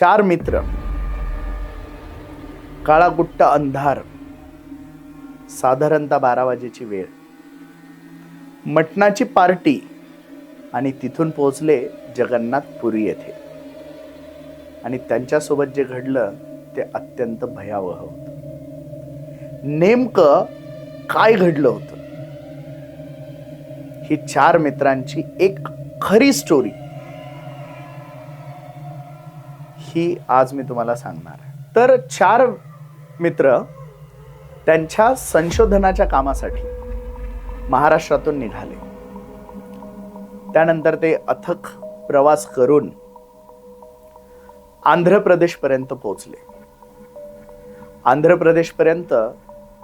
चार मित्र काळाकुट्ट अंधार साधारणतः बारा वाजेची वेळ. मटणाची पार्टी आणि तिथून पोहोचले जगन्नाथपुरी येथे. आणि त्यांच्यासोबत जे घडलं ते अत्यंत भयावह होतं. नेमकं काय घडलं होतं? ही चार मित्रांची एक खरी स्टोरी ही आज मी तुम्हाला सांगणार आहे. तर चार मित्र त्यांच्या संशोधनाच्या कामासाठी महाराष्ट्रातून निघाले. त्यानंतर ते अथक प्रवास करून आंध्र प्रदेशपर्यंत पोहोचले. आंध्र प्रदेशपर्यंत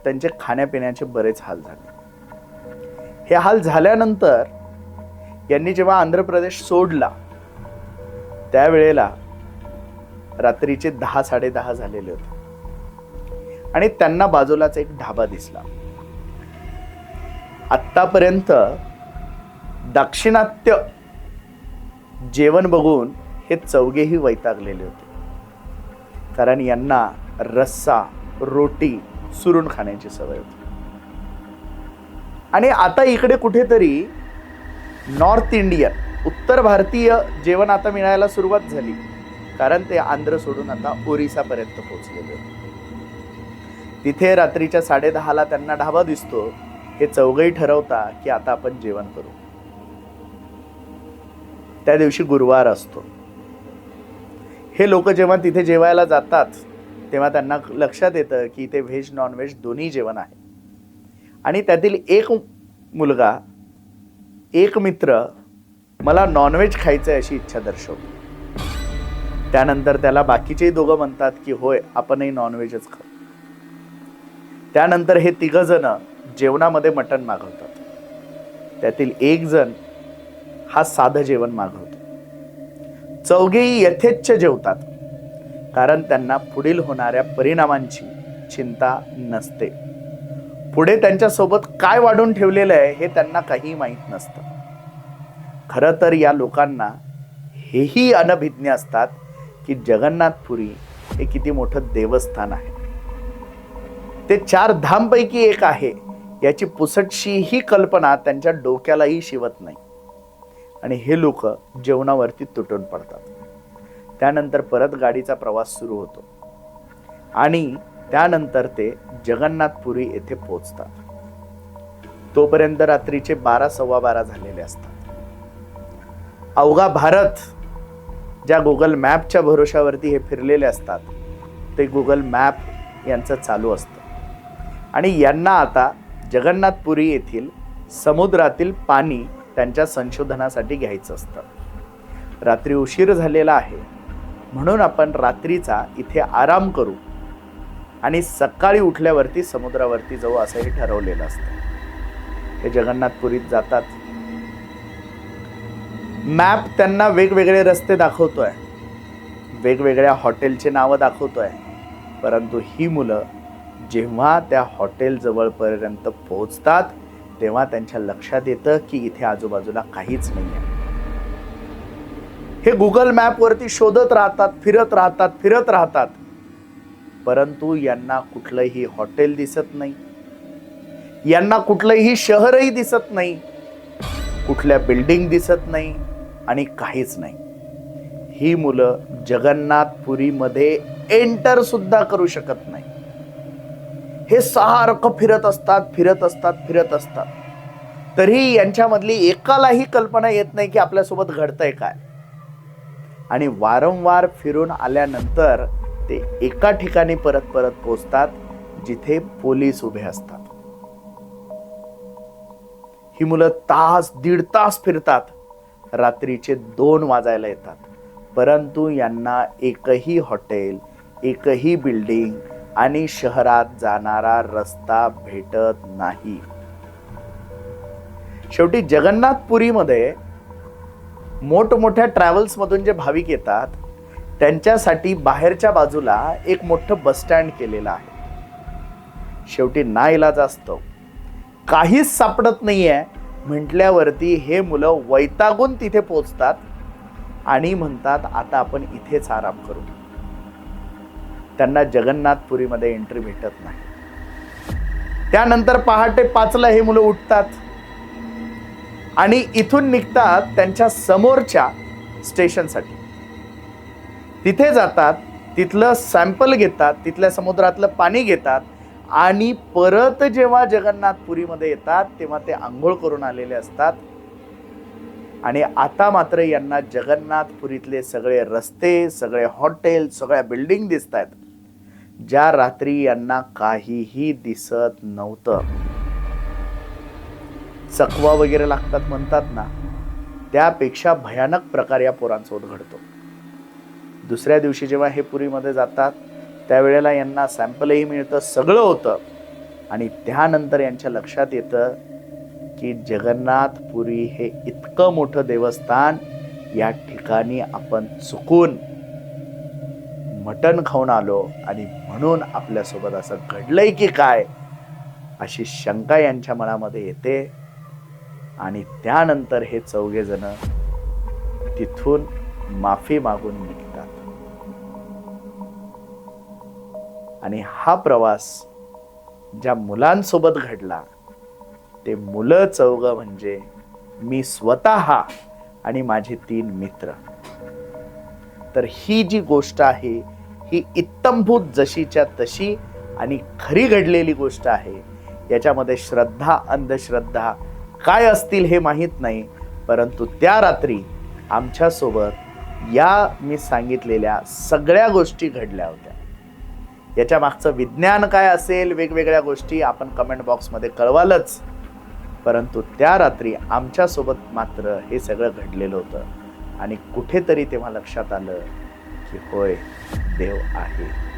त्यांचे खाण्यापिण्याचे बरेच हाल झाले. हे हाल झाल्यानंतर यांनी जेव्हा आंध्र प्रदेश सोडला त्यावेळेला रात्रीचे दहा साडेदहा झालेले होते. आणि त्यांना बाजूलाच एक ढाबा दिसला. आत्तापर्यंत दाक्षिणात्य जेवण बघून हे चौघेही वैतागलेले होते. कारण यांना रस्सा रोटी सुरून खाण्याची सवय होती. आणि आता इकडे कुठेतरी नॉर्थ इंडियन उत्तर भारतीय जेवण आता मिळायला सुरुवात झाली. कारण ते आंध्र सोडून आता ओरिसापर्यंत पोहोचलेले होते. तिथे रात्रीच्या साडेदहाला त्यांना ढाबा दिसतो. हे चौघही ठरवता की आता आपण जेवण करू. त्या दिवशी गुरुवार असतो. हे लोक जेव्हा तिथे जेवायला जातात तेव्हा त्यांना लक्षात येतं की इथे व्हेज नॉनव्हेज दोन्ही जेवण आहे. आणि त्यातील एक मुलगा एक मित्र मला नॉनव्हेज खायचं आहे अशी इच्छा दर्शवतो. त्यानंतर त्याला बाकीचेही दोघं म्हणतात की होय आपणही नॉनव्हेजच खाऊ. त्यानंतर हे तिघ जण जेवणामध्ये मटण मागवतात. त्यातील एक जण हा साधं जेवण मागवतो. चौघेही यथेच्छ जेवतात कारण त्यांना पुढील होणाऱ्या परिणामांची चिंता नसते. पुढे त्यांच्यासोबत काय वाढून ठेवलेलं आहे हे त्यांना काही माहीत नसतं. खरं तर या लोकांना हेही अनभिज्ञ असतात की जगन्नाथपुरी हे किती मोठं देवस्थान आहे. ते चार धामपैकी एक आहे. याची पुसटशी ही कल्पना त्यांच्या डोक्यालाही शिवत नाही. आणि हे लोक जेवणावरती तुटून पडतात. त्यानंतर परत गाडीचा प्रवास सुरू होतो. आणि त्यानंतर ते जगन्नाथपुरी येथे पोचतात तोपर्यंत रात्रीचे बारा सव्वा बारा झालेले असतात. अवघा भारत ज्या गुगल मॅपच्या भरोशावरती हे फिरलेले असतात ते गुगल मॅप यांचं चालू असतं. आणि यांना आता जगन्नाथपुरी येथील समुद्रातील पाणी त्यांच्या संशोधनासाठी घ्यायचं असतं. रात्री उशीर झालेला आहे. म्हणून आपण रात्रीचा इथे आराम करू. आणि सकाळी उठल्यावरती समुद्रावरती जाऊ असंही ठरवलेलं असतं. हे जगन्नाथपुरीत जातात. मॅप त्यांना वेगवेगळे रस्ते दाखवतोय. वेगवेगळ्या हॉटेलचे नावं दाखवतोय. परंतु ही मुलं जेव्हा त्या हॉटेल जवळपर्यंत पोहोचतात तेव्हा त्यांच्या लक्षात येतं की इथे आजूबाजूला काहीच नाही आहे हे गुगल मॅपवरती शोधत राहतात फिरत राहतात फिरत राहतात. परंतु यांना कुठलंही हॉटेल दिसत नाही. यांना कुठलंही शहरही दिसत नाही. कुठल्या बिल्डिंग दिसत नाही. आणि काहीच नाही. ही मुलं जगन्नाथपुरीमध्ये एंटर सुद्धा करू शकत नाही. हे सारखं फिरत असतात फिरत असतात फिरत असतात. तरी यांच्यामधली एकालाही कल्पना येत नाही की आपल्यासोबत घडतंय काय. आणि वारंवार फिरून आल्यानंतर ते एका ठिकाणी परत परत पोचतात जिथे पोलीस उभे असतात. ही मुलं तास दीड तास फिरतात. रात्रीचे दोन वाजायला येतात. परंतु यांना एकही हॉटेल एकही बिल्डिंग आणि शहरात जाणारा रस्ता भेटत नाही. शेवटी जगन्नाथपुरीमध्ये मोठमोठ्या ट्रॅव्हल्समधून जे भाविक येतात त्यांच्यासाठी बाहेरच्या बाजूला एक मोठं बस स्टँड केलेलं आहे. शेवटी ना इलाज असतो. काहीच सापडत नाहीये. म्हटल्यावरती हे मुलं वैतागून तिथे पोचतात आणि म्हणतात आता आपण इथेच आराम करू. त्यांना जगन्नाथपुरीमध्ये एंट्री भेटत नाही. त्यानंतर पहाटे पाचला हे मुलं उठतात आणि इथून निघतात त्यांच्या समोरच्या स्टेशनसाठी. तिथे जातात तिथलं सॅम्पल घेतात तिथल्या समुद्रातलं पाणी घेतात आणि परत जेव्हा जगन्नाथपुरीमध्ये येतात तेव्हा ते आंघोळ करून आलेले असतात. आणि आता मात्र यांना जगन्नाथपुरीतले सगळे रस्ते सगळे हॉटेल सगळ्या बिल्डिंग दिसत आहेत ज्या रात्री यांना काहीही दिसत नव्हतं. चकवा वगैरे लागतात म्हणतात ना त्यापेक्षा भयानक प्रकार या पोरांसोबत घडतो दुसऱ्या दिवशी जेव्हा हे पुरीमध्ये जातात त्यावेळेला यांना सॅम्पलही मिळतं सगळं होतं. आणि त्यानंतर यांच्या लक्षात येतं की जगन्नाथपुरी हे इतकं मोठं देवस्थान या ठिकाणी आपण चुकून मटण खाऊन आलो आणि म्हणून आपल्यासोबत असं घडलंय की काय अशी शंका यांच्या मनामध्ये येते. आणि त्यानंतर हे चौघेजण तिथून माफी मागून निघतात. आणि हा प्रवास ज्या मुलांसोबत घडला ते मुलं चौघ म्हणजे मी स्वतः आणि माझे तीन मित्र. तर ही जी गोष्ट आहे ही इत्तमभूत जशीच्या तशी आणि खरी घडलेली गोष्ट आहे. याच्यामध्ये श्रद्धा अंधश्रद्धा काय असतील हे माहीत नाही परंतु त्या रात्री आमच्यासोबत या मी सांगितलेल्या सगळ्या गोष्टी घडल्या होत्या. याच्या मागचं विज्ञान काय असेल वेगवेगळ्या गोष्टी आपण कमेंट बॉक्समध्ये कळवालच. परंतु त्या रात्री आमच्यासोबत मात्र हे सगळं घडलेलं होतं. आणि कुठेतरी तेव्हा लक्षात आलं की होय देव आहे.